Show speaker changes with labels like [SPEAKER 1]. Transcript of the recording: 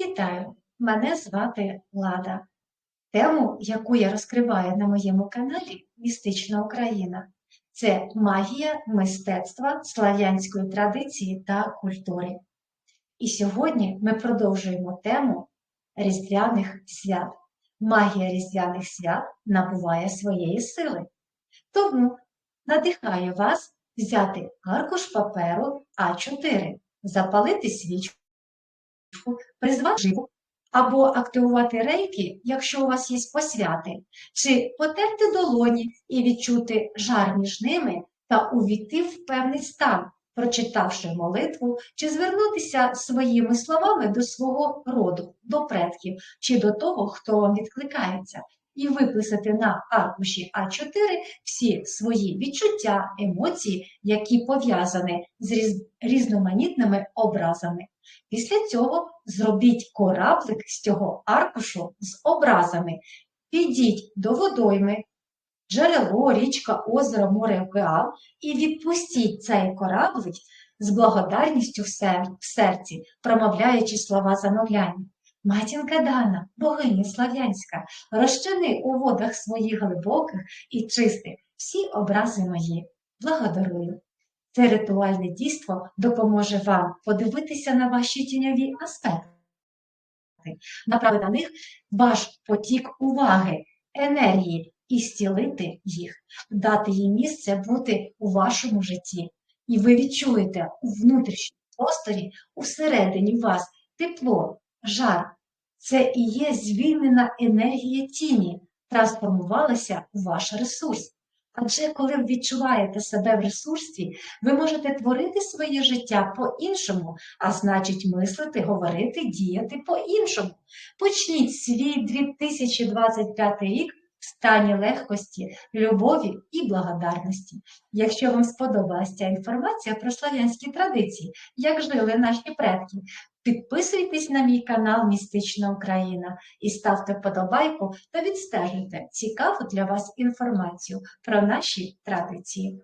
[SPEAKER 1] Вітаю! Мене звати Лада. Тему, яку я розкриваю на моєму каналі Містична Україна, це магія мистецтва слав'янської традиції та культури. І сьогодні ми продовжуємо тему Різдвяних свят. Магія Різдвяних свят набуває своєї сили. Тому надихаю вас взяти аркуш паперу А4, запалити свічку призвати або активувати рейки, якщо у вас є посвяти, чи потерти долоні і відчути жар між ними та увійти в певний стан, прочитавши молитву, чи звернутися своїми словами до свого роду, до предків, чи до того, хто вам відкликається, і виписати на аркуші А4 всі свої відчуття, емоції, які пов'язані з різноманітними образами. Після цього зробіть кораблик з цього аркушу з образами. Підіть до водойми, джерело, річка, озеро, море, океан і відпустіть цей кораблик з благодарністю в серці, промовляючи слова замовляння. Матінка Дана, богиня слав'янська, розчини у водах своїх глибоких і чистих всі образи мої. Благодарую. Це ритуальне дійство допоможе вам подивитися на ваші тіньові аспекти, направити на них ваш потік уваги, енергії і зцілити їх, дати їм місце бути у вашому житті. І ви відчуєте у внутрішньому просторі, усередині вас тепло, жар. Це і є звільнена енергія тіні, трансформувалася у ваш ресурс. Адже коли ви відчуваєте себе в ресурсі, ви можете творити своє життя по-іншому, а значить мислити, говорити, діяти по-іншому. Почніть свій 2025 рік в стані легкості, любові і благодарності. Якщо вам сподобалася ця інформація про слав'янські традиції, як жили наші предки, підписуйтесь на мій канал Містична Україна і ставте вподобайку та відстежуйте цікаву для вас інформацію про наші традиції.